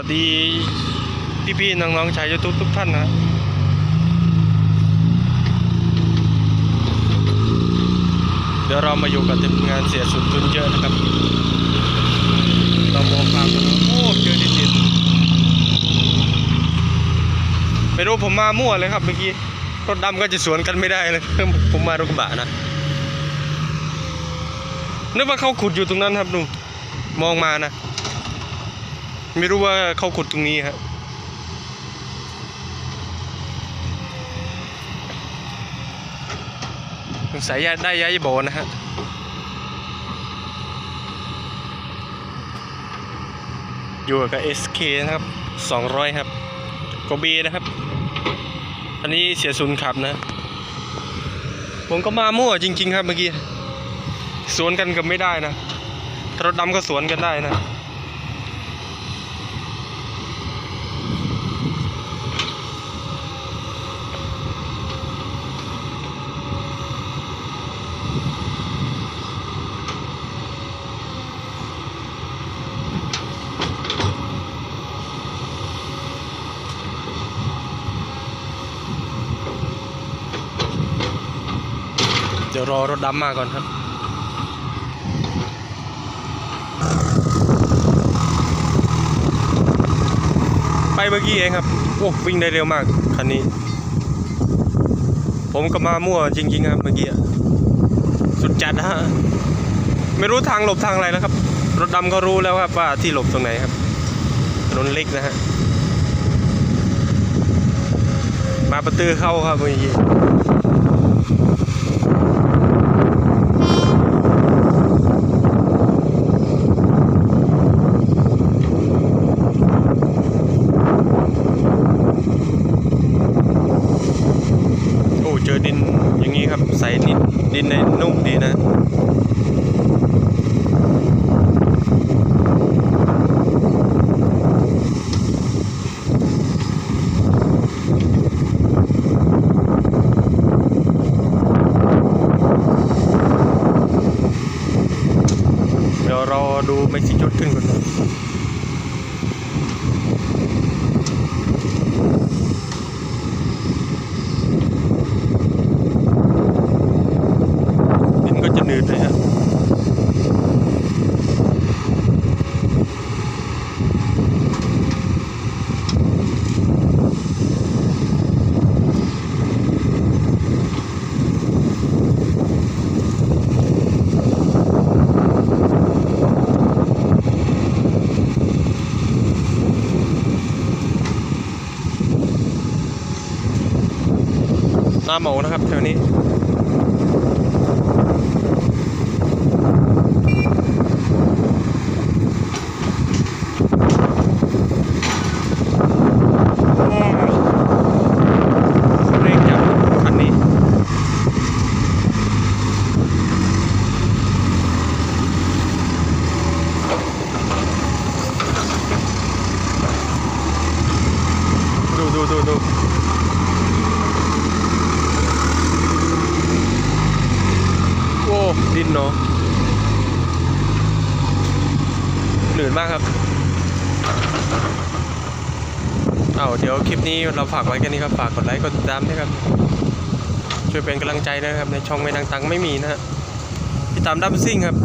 วัสดีพี่พี่ๆน้องๆชาวยูทูบทุกท่านนะเดี๋ยวเรามาอยู่กับทีมงานเสียสุดทุนเยอะนะครับเรามองภาพกันโอ้เจอดินดินไม่รู้ผมมามั่วเลยครับเมื่อกี้รถดำก็จะสวนกันไม่ได้เลยผมมารถกระบะนะนึกว่าเขาขุดอยู่ตรงนั้นครับลุงมองมานะ ไม่รู้ว่าเขาขุดตรงนี้ครับสงสัยได้ย้ายโบนะฮะอยู่กับ SK นะครับ 200 ครับกบีนะครับ อันนี้เสียศูนย์ขับนะ ผมก็มามั่วจริง ๆ ครับเมื่อกี้ สวนกันกับไม่ได้นะ รถดำก็สวนกันได้นะ ดี๋ยวรอรถดำมาก่อนครับไปเมื่อกี้เองครับโอ้วิ่งได้เร็วมากคันนี้ ผมก็มามั่วจริงๆครับเมื่อกี้สุดจัดนะฮะไม่รู้ทางหลบทางอะไรแล้วครับ รถดำก็รู้แล้วครับว่าที่หลบตรงไหนครับถนนเล็กนะฮะมาประตือเข้าครับเมื่อกี้ เจอดินอย่างนี้ครับ ใส่นิดดินในนุ่มดีนะเดี๋ยวเราดูไม่สิจดขึ้นก่อนนะดินก็จะหนืดเลยฮะ ห น้าหมูนะครับแถวนี้ เร่งจับคันนี้ ดูดูดูดู โอ้ดิ นเนาะหนืดมากครับเอาเดี๋ยวคลิปนี้เราฝากไว้แค่นี้ครับ ฝากกดไลค์กดติดตามด้วยครับ ช่วยเป็นกำลังใจนะครับ ในช่องไม่ดังตังไม่มีนะฮะติดตามดับซิ่งครับ